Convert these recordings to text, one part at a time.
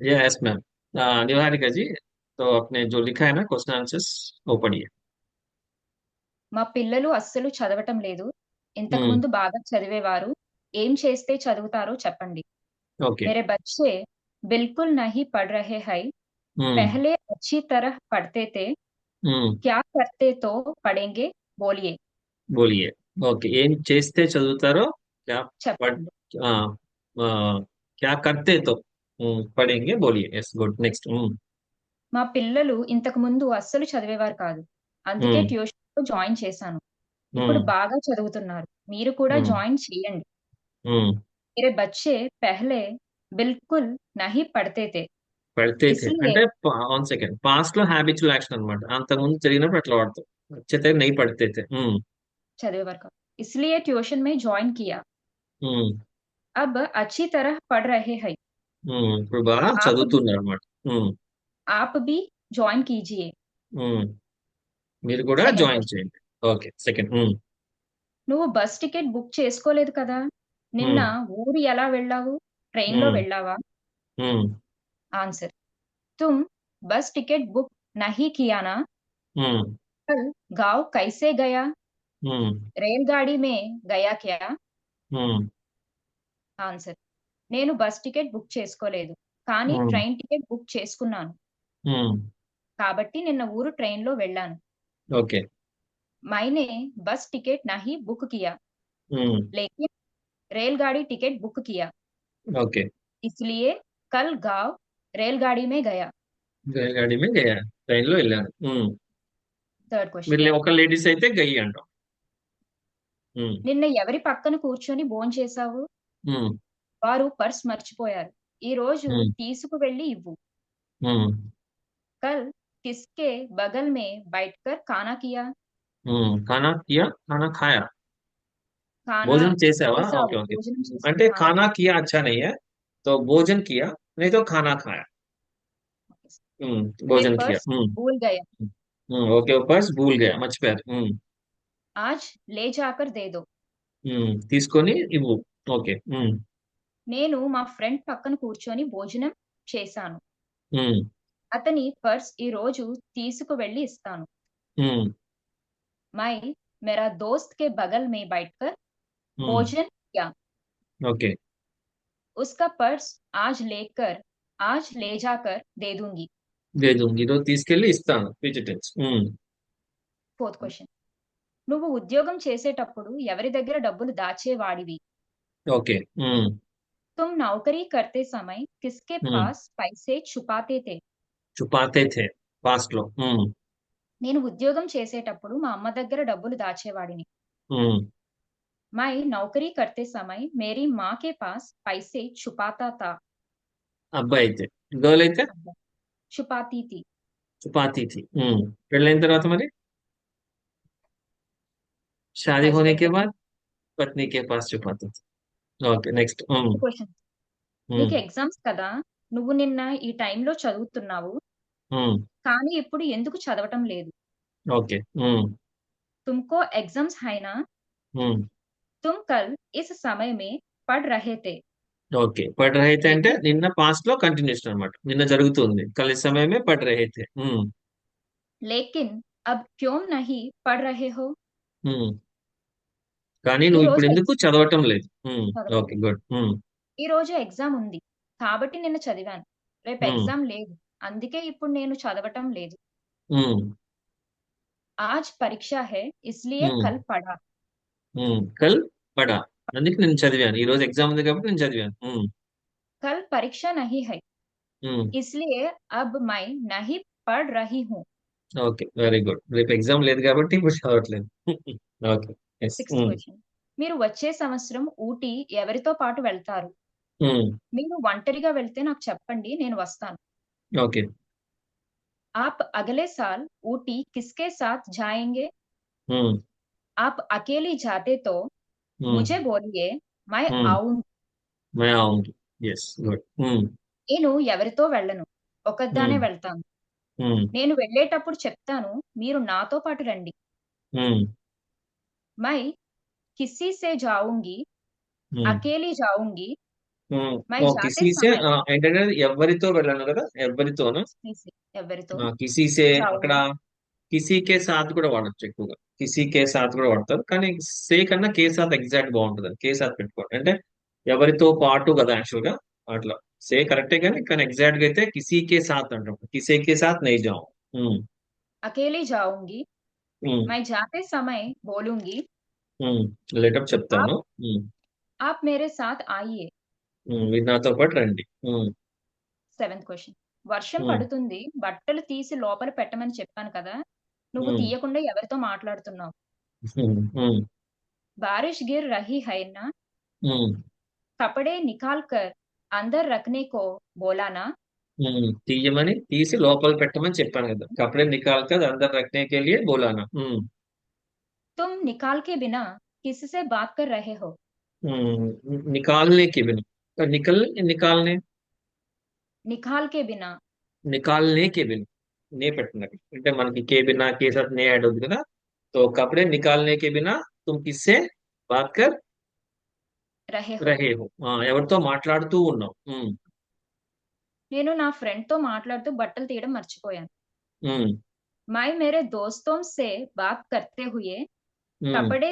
Yes ma'am Niharika जी तो आपने जो लिखा है ना क्वेश्चन आंसर्स वो पढ़िए మా పిల్లలు అస్సలు చదవటం లేదు ఇంతకు हम्म ముందు బాగా చదివేవారు ఏం చేస్తే చదువుతారో చెప్పండి ओके मेरे बच्चे बिल्कुल नहीं पढ़ रहे हैं हम्म पहले अच्छी तरह पढ़ते थे हम्म क्या करते तो पढ़ेंगे बोलिए बोलिए ఓకే ఏం చేస్తే చదువుతారో क्या पढ़ చెప్పండి आ, आ, क्या करते तो हम्म, पढ़ेंगे बोलिए यस गुड नेक्स्ट हम्म మా పిల్లలు ఇంతకు ముందు అస్సలు చదివేవారు కాదు అందుకే हम्म ట్యూషన్ లో జాయిన్ చేశాను ఇప్పుడు हम्म బాగా చదువుతున్నారు మీరు కూడా हम्म జాయిన్ చేయండి हम्म मेरे बच्चे पहले बिल्कुल नहीं पढ़ते थे పడితే थे इसलिए అంటే వన్ సెకండ్ పాస్ట్ లో హ్యాబిచువల్ యాక్షన్ అనమాట అంతకుముందు జరిగినప్పుడు అట్లా వాడతాం వచ్చేతే నై పడితే थे हम्म చదివేవారు కాదు इसलिए ट्यूशन में ज्वाइन किया हम्म अब अच्छी तरह पढ़ रहे हैं हम्म ఇప్పుడు బాగా आप भी చదువుతున్నారు అనమాట हम्म आप भी ज्वाइन कीजिए हम्म మీరు కూడా సెకండ్ జాయిన్ క్వశ్చన్ చేయండి ఓకే సెకండ్ హమ్మ్ నువ్వు బస్ టికెట్ బుక్ చేసుకోలేదు కదా నిన్న हम्म ఊరు ఎలా వెళ్ళావు ట్రైన్ లో हम्म వెళ్ళావా हम्म आंसर तुम बस टिकट बुक नहीं किया ना हम्म कल गांव कैसे गया हम्म रेलगाड़ी में गया क्या हम्म ఆన్సర్ నేను బస్ టికెట్ బుక్ చేసుకోలేదు కానీ हम्म ట్రైన్ టికెట్ బుక్ చేసుకున్నాను हम्म కాబట్టి నిన్న ఊరు ట్రైన్ లో వెళ్ళాను ఓకే मैंने बस टिकट नहीं बुक किया हम्म लेकिन रेलगाड़ी टिकट बुक किया ఓకే इसलिए कल गांव रेलगाड़ी में गया రైల్గాడి మీద గయా ట్రైన్ లో వెళ్ళాను हम्म థర్డ్ క్వశ్చన్ మీరు లే- ఒక లేడీస్ అయితే గయ్యి అంటాం हम्म నిన్న ఎవరి పక్కన కూర్చొని భోంచేశావు हम्म వారు పర్స్ మర్చిపోయారు ఈ రోజు हम्म తీసుకువెళ్ళి ఇవ్వు हम्म कल किसके बगल में बैठकर खाना किया हम्म खाना किया खाना खाया खाना भोजन చేసావా చేశావు ఓకే ఓకే భోజనం చేశావు అంటే खाना खाना किया अच्छा नहीं है तो भोजन किया नहीं तो खाना खाया हम्म मैं भोजन किया पर्स हम्म भूल गया हम्म ओके पर्स भूल गया మర్చిపోయారు हम्म आज ले जाकर दे दो हम्म తీసుకొని ఇవ్వు ఓకే हम्म నేను మా ఫ్రెండ్ పక్కన కూర్చొని భోజనం చేశాను हम्म అతని పర్స్ ఈ రోజు తీసుకువెళ్ళి ఇస్తాను हम्म मैं मेरा दोस्त के बगल में बैठकर हम्म भोजन किया ओके उसका पर्स आज लेकर आज ले जाकर दे दूंगी దే దూంగి ఈరోజు తీసుకెళ్ళి ఇస్తాను ఫ్యూచర్ టెన్స్ ఫోర్త్ క్వశ్చన్ నువ్వు ఉద్యోగం చేసేటప్పుడు ఎవరి దగ్గర డబ్బులు దాచేవాడివి ఓకే हम्म तुम नौकरी करते समय किसके हम्म पास पैसे छुपाते थे छुपाते थे పాస్ట్ లో हम्म నేను ఉద్యోగం చేసేటప్పుడు మా అమ్మ దగ్గర డబ్బులు దాచేవాడిని हम्म मैं नौकरी करते समय मेरी माँ के पास पैसे छुपाता था అబ్బాయి అయితే గర్ల్ అయితే छुपाती थी చుపాతీ थी हम्म పెళ్ళైన తర్వాత మరి शादी होने के హస్బెండ్ बाद पत्नी के पास छुपाती थी ఓకే నెక్స్ట్ हम्म క్వశ్చన్ నీకు ఎగ్జామ్స్ కదా నువ్వు నిన్న ఈ టైంలో చదువుతున్నావు हम्म కానీ ఇప్పుడు ఎందుకు చదవటం లేదు ఓకే हम्म तुमको एग्जाम्स है ना हम्म तुम कल इस समय में पढ़ रहे थे ఓకే పడ్ రహే थे అంటే लेकिन నిన్న పాస్ట్ లో కంటిన్యూషన్ అన్నమాట నిన్న జరుగుతుంది కలి సమయమే పడ్ రహే थे हम्म लेकिन अब क्यों नहीं पढ़ रहे हो हम्म కానీ నువ్వు ఇప్పుడు ఎందుకు చదవటం లేదు? Okay good. ఈ రోజు ఎగ్జామ్ ఉంది. కాబట్టి నేను చదివాను. రేపు ఎగ్జామ్ లేదు. అందుకే ఇప్పుడు నేను చదవటం లేదు. ఆజ్ పరీక్ష హే ఇస్లియే కల్ పడా. కల్ పడా. అందుకే నేను చదివాను. ఈ రోజు ఎగ్జామ్ ఉంది కాబట్టి నేను చదివాను. కల్ పరీక్ష నహి హై. ఇస్లియే అబ్ మై నహి పడ్ రహి హూ. Okay very good. రేపు ఎగ్జామ్ లేదు కాబట్టి ఇప్పుడు చదవట్లేదు. Okay sixth question. మీరు వచ్చే సంవత్సరం ఊటీ ఎవరితో పాటు వెళ్తారు మీరు ఒంటరిగా వెళ్తే నాకు చెప్పండి నేను వస్తాను ఓకే आप अगले साल ऊटी किसके साथ जाएंगे आप अकेली जाते तो मुझे बोलिए मैं आऊंगी मैं आऊंगी ఎస్ గుడ్ నేను ఎవరితో వెళ్ళను ఒకదానే వెళ్తాను నేను వెళ్ళేటప్పుడు చెప్తాను మీరు నాతో పాటు రండి मैं किसी से जाऊंगी अकेली जाऊंगी ఉమ్, मैं ఓ जाते కిసీసే समय ఆ, ఏంటంటే ఎవరితో వెళ్ళాను కదా ఎవరితోను किसी ఎవరితో ఆ, కిసీసే అక్కడ जाऊंगी కిసీకే సాత్ కూడా వాడచ్చు ఎక్కువగా కిసీకే సాత్ కూడా వాడతారు కానీ సే కన్నా కే సాత్ ఎగ్జాక్ట్ బాగుంటుంది కే సాత్ పెట్టుకోండి అంటే ఎవరితో పాటు కదా యాక్చువల్ గా అట్లా సే కరెక్టే కానీ కానీ ఎగ్జాక్ట్ గా అయితే కిసీకే సాత్ అంటాం కిసీకే సాత్ నై జాం ఉమ్, अकेली जाऊंगी ఉమ్, मैं जाते समय बोलूंगी ఉమ్, లేటప్ आप చెప్తాను ఉమ్, आप मेरे साथ आइए ఉమ్, మీరు నాతో పాటు రండి ఉమ్, సెవెంత్ క్వశ్చన్ వర్షం ఉమ్, పడుతుంది బట్టలు తీసి లోపల పెట్టమని చెప్పాను కదా నువ్వు ఉమ్, తీయకుండా ఎవరితో మాట్లాడుతున్నావు ఉమ్, ఉమ్, बारिश गिर रही है ना ఉమ్, कपड़े निकाल कर अंदर रखने को बोला ना ఉమ్, తీయమని తీసి లోపల పెట్టమని చెప్పాను కదా కపడే నికాల్ కర్ అందరు రఖనే కే లియే బోలానా ఉమ్, तुम निकाल के बिना किससे बात कर रहे हो ఉమ్, నికాల్నే కి బిన్ నికల్ నికాల్నే निकाल के बिना నికాల్నే కే బిన్ నే పెట్టినది అంటే మనకి కే బినా కే సాత్ నే యాడ్ అవుతుంది కదా तो कपड़े निकालने के बिना तुम किससे बात कर रहे हो रहे हो ఆ, ఎవరితో మాట్లాడుతూ ఉన్నావు ఉమ్, నేను నా ఫ్రెండ్ తో మాట్లాడుతూ బట్టలు తీయడం మర్చిపోయాను ఉమ్, मैं मेरे दोस्तों से बात करते हुए ఉమ్, कपड़े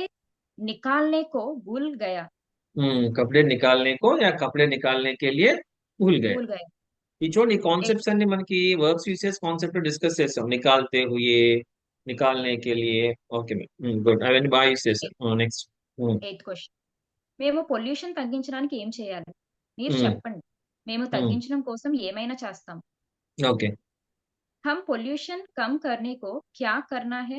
निकालने को भूल गया ఉమ్, कपड़े निकालने को या कपड़े निकालने के लिए भूल गए भूल गया ఈ చూడండి ఈ एक కాన్సెప్ట్స్ అన్ని మనకి వర్బ్స్ యూస్ చేసి కాన్సెప్ట్ డిస్కస్ చేస్తాం నికాల్తే హుయే నికాల్నే కే లియే ఓకే గుడ్ అవన్నీ బాగా యూస్ చేస్తాం నెక్స్ట్ ఎయిత్ క్వశ్చన్ మేము పొల్యూషన్ తగ్గించడానికి ఏం చేయాలి మీరు చెప్పండి మేము తగ్గించడం కోసం ఏమైనా చేస్తాం ఓకే हम पोल्यूशन कम करने को क्या करना है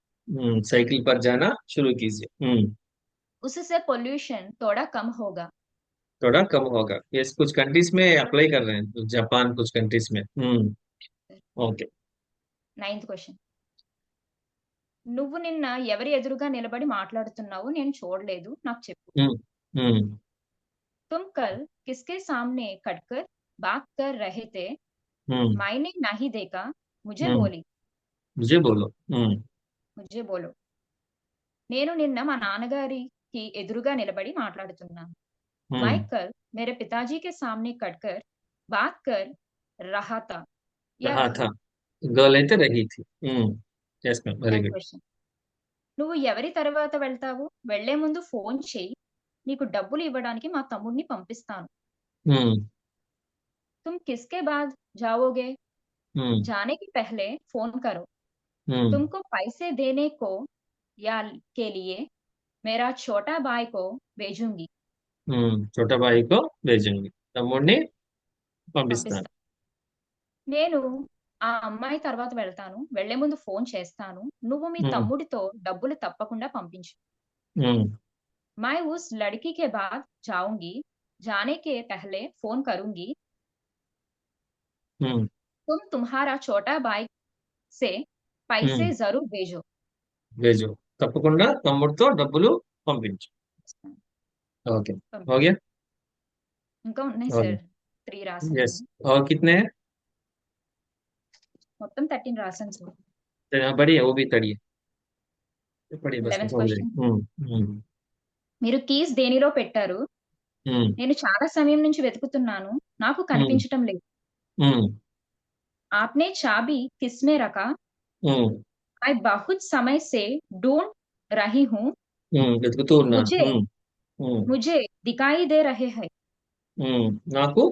हम्म, साइकिल पर जाना शुरू कीजिए हम्म उससे पोल्यूशन थोड़ा कम होगा थोड़ा कम होगा ये कुछ कंट्रीज में अप्लाई कर रहे हैं जापान कुछ कंट्रीज में हम्म ओके నైన్త్ క్వశ్చన్ నువ్వు నిన్న ఎవరి ఎదురుగా నిలబడి మాట్లాడుతున్నావో నేను చూడలేదు నాకు చెప్పు हम्म हम्म तुम कल किसके सामने खड़कर बात कर रहे थे हम्म मैंने नहीं देखा मुझे हम्म बोली मुझे बोलो हम्म ముజ్జే బోలో నేను నిన్న మా నాన్నగారికి ఎదురుగా నిలబడి మాట్లాడుతున్నాను हम्म మైకల్ मेरे पिताजी के सामने कटकर बात कर रहा था या रहा रही था गर्ल అయితే रही थी hmm yes ma'am very tenth good question నువ్వు ఎవరి తర్వాత వెళ్తావు వెళ్లే ముందు ఫోన్ చేయి నీకు డబ్బులు ఇవ్వడానికి మా తమ్ముడిని పంపిస్తాను हम्म तुम किसके बाद जाओगे हम्म जाने के पहले फोन करो हम्म तुमको पैसे देने को या के लिए मेरा छोटा भाई को भेजूंगी हम्म छोटा भाई को भेजेंगे తమ్ముడిని పంపిస్తాను పంపిస్తాను నేను ఆ అమ్మాయి తర్వాత వెళ్తాను వెళ్లే ముందు ఫోన్ చేస్తాను నువ్వు మీ हम्म తమ్ముడితో డబ్బులు తప్పకుండా పంపించు हम्म मैं उस लड़की के बाद जाऊंगी जाने के पहले फोन करूंगी हम्म तुम तुम्हारा छोटा పైసే జరు భేజో భేజో తప్పకుండా తమ్ముడితో డబ్బులు పంపించు. ఓకే. ఓకే? ఇంకా ఉన్నాయి సార్. త్రీ రాసాను. కితనే మొత్తం థర్టీన్ రాసాను సార్. బడియా ఓ బి తడియా మీరు కీస్ దేనిలో పెట్టారు? నేను చాలా సమయం నుంచి వెతుకుతున్నాను. నాకు కనిపించటం లేదు. ఆప్నే చాబీ కిస్మే రకా? मैं बहुत समय से ढूंढ रही हूँ हम्म వెతుకుతూ ఉన్నాను मुझे हम्म हम्म मुझे दिखाई दे रहे हैं हम्म నాకు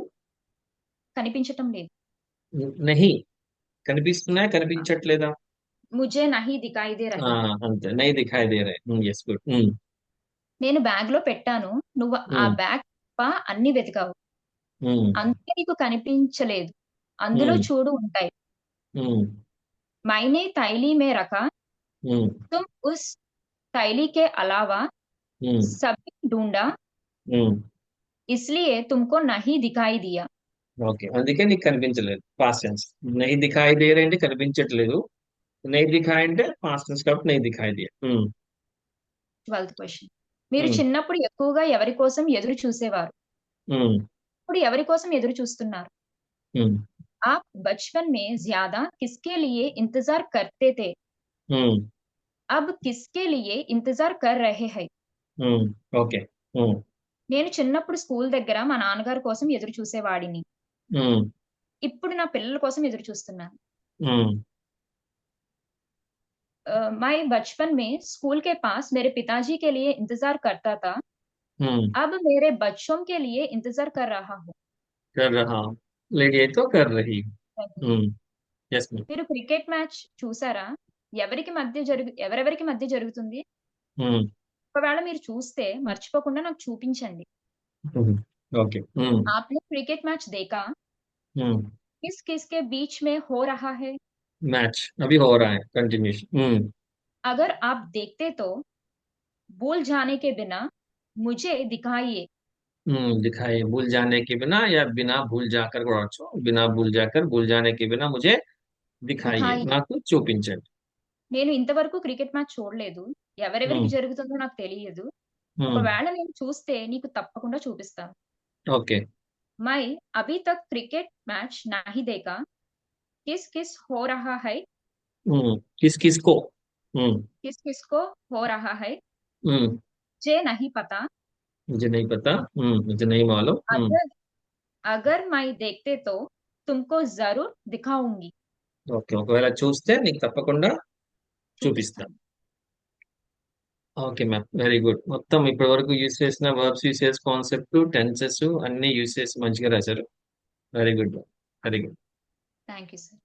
కనిపించటం లేదు नहीं కనిపిస్తున్నాయా కనిపించట్లేదా मुझे नहीं दिखाई दे ఆ, रहे हैं అంతే నై దిఖాయి దే రే ఎస్ గుడ్ ఉమ్, నేను బ్యాగ్ లో పెట్టాను నువ్వు ఆ ఉమ్, బ్యాగ్ తప్ప అన్ని వెతికావు ఉమ్, అందుకే నీకు కనిపించలేదు అందులో ఉమ్, చూడు ఉంటాయి ఉమ్, मैंने थैली में रखा ఉమ్, तुम उस थैली के अलावा ఉమ్, सभी ढूंढा ఉమ్, इसलिए तुमको नहीं दिखाई दिया ఓకే అందుకే నీకు కనిపించలేదు పాస్ట్ టెన్స్ నహి దిఖాయి దే రే అంటే కనిపించట్లేదు నహి దిఖాయి అంటే పాస్ట్ టెన్స్ కాబట్టి నహి దిఖాయి దే ఉమ్, ట్వెల్త్ క్వశ్చన్ మీరు ఉమ్, చిన్నప్పుడు ఎక్కువగా ఎవరి కోసం ఎదురు చూసేవారు ఉమ్, ఇప్పుడు ఎవరి కోసం ఎదురు చూస్తున్నారు ఉమ్, आप बचपन में ज्यादा किसके लिए इंतजार करते थे ఉమ్, अब किसके लिए इंतजार कर रहे हैं ఉమ్, ఓకే ఉమ్, నేను చిన్నప్పుడు స్కూల్ దగ్గర మా నాన్నగారి కోసం ఎదురు చూసేవాడిని ఉమ్, ఇప్పుడు నా పిల్లల కోసం ఎదురు చూస్తున్నాను ఉమ్, अ, मैं बचपन में स्कूल के पास मेरे पिताजी के लिए इंतजार करता था ఉమ్, अब मेरे बच्चों के लिए इंतजार कर रहा हूँ कर रहा हूँ लेडी है तो कर रही हूँ यस मैम మీరు క్రికెట్ మ్యాచ్ చూసారా ఎవరికి మధ్య జరుగు ఎవరెవరికి మధ్య జరుగుతుంది हम्म ఒకవేళ మీరు చూస్తే మర్చిపోకుండా నాకు చూపించండి हम्म, ओके हम्म आपने क्रिकेट मैच देखा हम्म किस किस के बीच में हो रहा है मैच अभी हो रहा है कंटिन्यूशन हम्म अगर आप देखते तो भूल जाने के बिना मुझे दिखाइए हम्म दिखाई भूल जाने के बिना या बिना भूल जाकर కూడా అనొచ్చు. बिना भूल जाकर भूल जाने के बिना मुझे दिखाइए दिखाइए నాకు చూపించండి నేను ఇంతవరకు క్రికెట్ మ్యాచ్ చూడలేదు ఎవరెవరికి हम्म జరుగుతుందో నాకు తెలియదు हम्म ఒకవేళ నేను చూస్తే నీకు తప్పకుండా చూపిస్తాను ओके मैं अभी तक क्रिकेट मैच नहीं देखा किस किस हो रहा है हम्म किस किस को हम्म किस किस को हो रहा है हम्म मुझे नहीं पता मुझे नहीं पता हम्म मुझे नहीं मालूम हम्म अगर अगर मैं देखते तो तुमको जरूर दिखाऊंगी ఓకే ఒకవేళ చూస్తే నీకు తప్పకుండా చూపిస్తా చూపిస్తాను ఓకే మ్యామ్ వెరీ గుడ్ మొత్తం ఇప్పటి వరకు యూస్ చేసిన వర్బ్స్ యూస్ చేసిన కాన్సెప్ట్ టెన్సెస్ అన్ని యూస్ చేసి మంచిగా రాశారు very good very good thank you sir